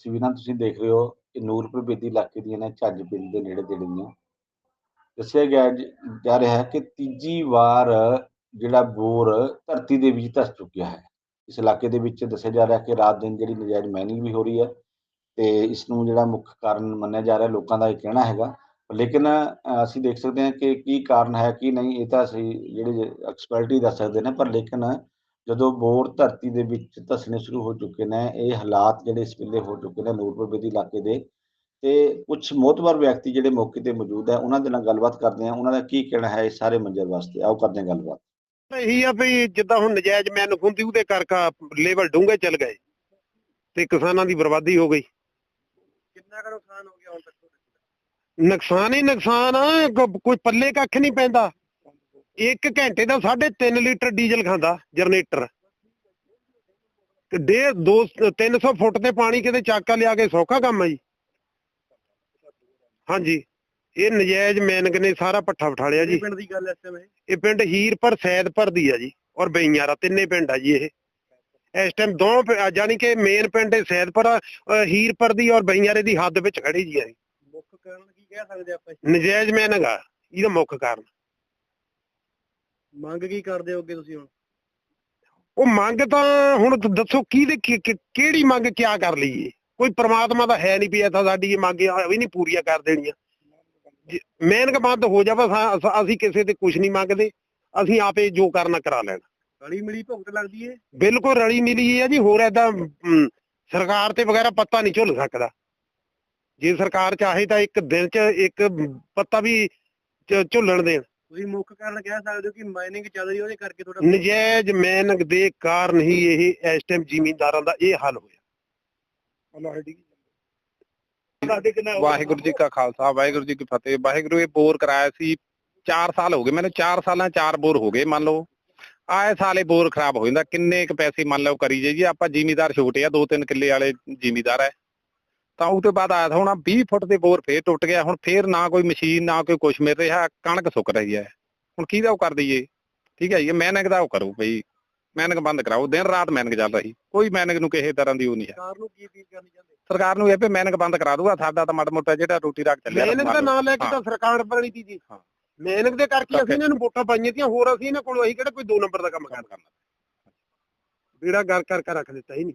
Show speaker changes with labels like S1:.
S1: ਤਸਵੀਰਾਂ ਤੁਸੀਂ ਦੇਖ ਰਹੇ ਹੋ, ਇਹ ਨੂਰਪੁਰ ਬੇਦੀ ਇਲਾਕੇ ਦੀਆਂ ਨੇ, ਝੱਜ ਪਿੰਡ ਦੇ ਨੇੜੇ ਤੇੜੇ ਦੀਆਂ ਦੱਸਿਆ ਗਿਆ ਜਾ ਰਿਹਾ ਹੈ ਕਿ ਤੀਜੀ ਵਾਰ ਜਿਹੜਾ ਬੋਰ ਧਰਤੀ ਦੇ ਵਿੱਚ ਧਸ ਚੁੱਕਿਆ ਹੈ। ਇਸ ਇਲਾਕੇ ਦੇ ਵਿੱਚ ਦੱਸਿਆ ਜਾ ਰਿਹਾ ਕਿ ਰਾਤ ਦਿਨ ਜਿਹੜੀ ਨਜਾਇਜ਼ ਮਾਈਨਿੰਗ ਵੀ ਹੋ ਰਹੀ ਹੈ ਤੇ ਇਸ ਨੂੰ ਜਿਹੜਾ ਮੁੱਖ ਕਾਰਨ ਮੰਨਿਆ ਜਾ ਰਿਹਾ, ਲੋਕਾਂ ਦਾ ਇਹ ਕਹਿਣਾ ਹੈਗਾ। ਲੇਕਿਨ ਅਸੀਂ ਦੇਖ ਸਕਦੇ ਹਾਂ ਕਿ ਕੀ ਕਾਰਨ ਹੈ, ਕੀ ਨਹੀਂ, ਇਹ ਤਾਂ ਅਸੀਂ ਜਿਹੜੇ ਐਕਸਪਰਟ ਹੀ ਦੱਸ ਸਕਦੇ ਨੇ, ਪਰ ਲੇਕਿਨ ਜਦੋਂ ਬੋਰ ਧਰਤੀ ਦੇ ਵਿੱਚ ਧਸਣੇ ਸ਼ੁਰੂ ਹੋ ਚੁੱਕੇ ਨੇ ਇਹ ਹਾਲਾਤ ਜਿਹੜੇ ਇਸ ਵੇਲੇ ਹੋ ਚੁੱਕੇ ਨੇ ਨੂਰਪੁਰ ਬੇਦੀ ਇਲਾਕੇ ਦੇ ਤੇ ਕੁਝ ਮੋਤਬਰ ਵਿਅਕਤੀ ਜਿਹੜੇ ਮੌਕੇ ਤੇ ਮੌਜੂਦ ਹੈ ਉਹਨਾਂ ਦੇ ਨਾਲ ਗੱਲਬਾਤ ਕਰਦੇ ਹਾਂ। ਉਹਨਾਂ ਦਾ ਕੀ ਕਹਿਣਾ ਹੈ ਇਸ ਸਾਰੇ ਮੰਜ਼ਰ ਵਾਸਤੇ? ਆਓ ਕਰਦੇ ਹਾਂ ਗੱਲਬਾਤ।
S2: ਇਹੀ ਆ ਵੀ ਜਿੱਦਾਂ ਹੁਣ ਨਜਾਇਜ਼ ਮੈਨ ਹੁੰਦੀ ਉਹਦੇ ਕਰਕਾ ਲੈਵਲ ਡੂੰਘੇ ਚੱਲ ਗਏ ਤੇ ਕਿਸਾਨਾਂ ਦੀ ਬਰਬਾਦੀ ਹੋ ਗਈ।
S3: ਕਿੰਨਾ ਕੁ ਨੁਕਸਾਨ ਹੋ ਗਿਆ ਹੁਣ ਤੱਕ
S2: ਨੁਕਸਾਨ ਹੀ ਨੁਕਸਾਨ ਆ ਕੋਈ ਪੱਲੇ ਕੱਖ ਨਹੀਂ ਪੈਂਦਾ। ਇੱਕ ਘੰਟੇ ਦਾ 3.5 ਲੀਟਰ ਡੀਜ਼ਲ ਖਾਂਦਾ ਜਨਰੇਟਰ। ਤੇ ਡੇ 2 300 ਫੁੱਟ ਤੇ ਪਾਣੀ ਕਿਤੇ ਚੱਕਾ ਲਿਆ ਕੇ ਸੌਖਾ ਕੰਮ ਆ ਜੀ। ਹਾਂਜੀ ਇਹ ਨਜਾਇਜ਼ ਮੈਨਕ ਨੇ ਸਾਰਾ ਪੱਠਾ ਉਠਾਲਿਆ ਜੀ।
S3: ਪਿੰਡ ਦੀ ਗੱਲ ਇਸ ਟਾਈਮ
S2: ਇਹ? ਪਿੰਡ ਹੀਰਪੁਰ ਸੈਦਪੁਰ ਦੀ ਆ ਜੀ ਔਰ ਬਈਆਰਾ ਤਿੰਨੇ ਪਿੰਡ ਆ ਜੀ ਇਹ। ਇਸ ਟਾਈਮ ਦੋ ਜਾਨੀ ਕਿ ਮੇਨ ਪਿੰਡ ਇਹ ਸੈਦਪੁਰ ਆ, ਹੀਰਪੁਰ ਦੀ ਔਰ ਬਈਆਰੇ ਦੀ ਹੱਦ ਵਿੱਚ ਖੜੀ ਜੀ ਆ ਇਹ।
S3: ਮੁੱਖ ਕਾਰਨ ਕੀ ਕਹਿ ਸਕਦੇ ਆਪਾਂ
S2: ਨਜਾਇਜ਼ ਮੈਨਗਾ ਇਹਦਾ ਮੁੱਖ ਕਾਰਨ।
S3: ਮੰਗ ਕੀ ਕਰਦੇ ਹੋਗੇ ਤੁਸੀਂ ਹੁਣ?
S2: ਉਹ ਮੰਗ ਤਾਂ ਹੁਣ ਦੱਸੋ ਕਿਹਦੇ ਕਿ- ਕਿਹੜੀ ਮੰਗ ਕਿਆ ਕਰ ਲਈਏ? ਕੋਈ ਪ੍ਰਮਾਤਮਾ ਦਾ ਹੈ ਨਹੀਂ ਵੀ ਐਸਾ ਸਾਡੀ ਇਹ ਮੰਗ ਆ ਵੀ ਨਹੀਂ ਪੂਰੀਆਂ ਕਰ ਦੇਣੀਆਂ। ਮੈਨਕ ਬੰਦ ਹੋ ਜਾਵੇ ਸਾ- ਅਸੀਂ ਕਿਸੇ ਤੇ ਕੁਝ ਨਹੀਂ ਮੰਗਦੇ ਅਸੀਂ ਆਪੇ ਜੋ ਕਰਨਾ ਕਰਾ ਲੈਣਾ।
S3: ਗਲੀ ਮਿਲੀ ਭੁਗਤ ਲੱਗਦੀ ਏ?
S2: ਬਿਲਕੁਲ ਰਲੀ ਮਿਲੀ ਹੈ ਜੀ ਹੋਰ ਮ, ਸਰਕਾਰ ਤੇ ਵਗੈਰਾ ਪੱਤਾ ਨਹੀਂ ਝੁੱਲ ਸਕਦਾ। ਜੇ ਸਰਕਾਰ ਚਾਹੇ ਤਾਂ ਇੱਕ ਦਿਨ 'ਚ ਇੱਕ ਪੱਤਾ ਵੀ ਝ- ਝੁੱਲਣ ਦੇਣ।
S3: ਤੁਸੀਂ ਮੁੱਖ ਕਾਰਨ ਕਹਿ ਸਕਦੇ ਹੋ ਕਿ ਮਾਈਨਿੰਗ ਚੱਲ ਰਹੀ ਉਹਦੇ ਕਰਕੇ ਤੁਹਾਡਾ
S2: ਨਜਾਇਜ਼ ਮਿਹਨਤ ਦੇ ਕਾਰਨ ਹੀ ਇਹ ਇਸ ਟਾਈਮ ਜ਼ਿਮੀਂਦਾਰਾਂ ਦਾ ਇਹ ਹਾਲ ਹੋਇਆ।
S4: ਵਾਹਿਗੁਰੂ ਜੀ ਕਾ ਖਾਲਸਾ ਵਾਹਿਗੁਰੂ ਜੀ ਕੀ ਫਤਿਹ। ਵਾਹਿਗੁਰੂ ਇਹ ਬੋਰ ਕਰਾਇਆ ਸੀ 4 ਸਾਲ ਹੋ ਗਏ। ਮੈਨੂੰ 4 ਸਾਲਾਂ ਚਾਰ ਬੋਰ ਹੋ ਗਏ ਮੰਨ ਲਓ। ਆਏ ਸਾਲੇ ਬੋਰ ਖਰਾਬ ਹੋ ਜਾਂਦਾ। ਕਿੰਨੇ ਕ ਪੈਸੇ ਮੰਨ ਲਓ ਕਰੀ ਜਾਈਏ। ਆਪਾਂ ਜ਼ਿਮੀਦਾਰ ਛੋਟੇ ਆ 2-3 ਕਿੱਲੇ ਵਾਲੇ ਜ਼ਿਮੀਦਾਰ ਹੈ ਤਾਂ ਉਹ ਤੋਂ ਬਾਅਦ ਆਇਆ ਹੁਣ ਆਹ 20 ਫੁੱਟ ਦੇ ਬੋਰ ਫੇਰ ਟੁੱਟ ਗਿਆ ਹੁਣ ਫੇਰ ਨਾ ਕੋਈ ਮਸ਼ੀਨ ਨਾ ਕੋਈ ਕੁਛ ਮਿਲ ਰਿਹਾ ਕਣਕ ਸੁੱਕ ਰਹੀ ਹੈ। ਹੁਣ ਕਿਹਦਾ ਉਹ ਕਰ ਦਈਏ? ਠੀਕ ਹੈ ਜੀ ਮੈਨਕ ਦਾ ਉਹ ਕਰੋ ਬਈ ਮੈਨਕ ਬੰਦ ਕਰਾਓ ਦਿਨ ਰਾਤ ਮੈਨਕ ਚੱਲ ਰਹੀ ਕੋਈ ਮੈਨਕ ਨੂੰ ਕਿਸੇ ਤਰ੍ਹਾਂ ਦੀ ਉਹ ਨਹੀਂ ਹੈ।
S3: ਸਰਕਾਰ ਨੂੰ ਕੀ ਅਪੀਲ ਕਰਨੀ ਚਾਹੁੰਦੇ?
S4: ਸਰਕਾਰ ਨੂੰ ਇਹ ਵੀ ਮੈਨਕ ਬੰਦ ਕਰਾ ਦੂਗਾ ਸਾਡਾ ਤਾਂ ਮਾੜਾ ਮੋਟਾ ਜਿਹੜਾ ਰੋਟੀ ਰੱਖ ਚੱਲਿਆ
S2: ਮਿਹਨਤ ਦਾ ਨਾਂ ਲੈ ਕੇ। ਤਾਂ ਸਰਕਾਰ ਬਣੀ ਤੀ ਜੀ। ਮਿਹਨਤ ਦੇ ਕਰਕੇ ਅਸੀਂ ਇਹਨਾਂ ਨੂੰ ਵੋਟਾਂ ਪਾਈਆਂ ਤੀਆਂ ਹੋਰ ਅਸੀਂ ਇਹਨਾਂ ਕੋਲੋਂ ਅਸੀਂ ਕਿਹੜਾ ਕੋਈ 2 ਨੰਬਰ ਦਾ ਕੰਮ ਕਰਨਾ। ਬੇੜਾ ਗਰ ਕਰ ਕਰ ਰੱਖ ਦਿੱਤਾ ਹੀ ਨਹੀਂ।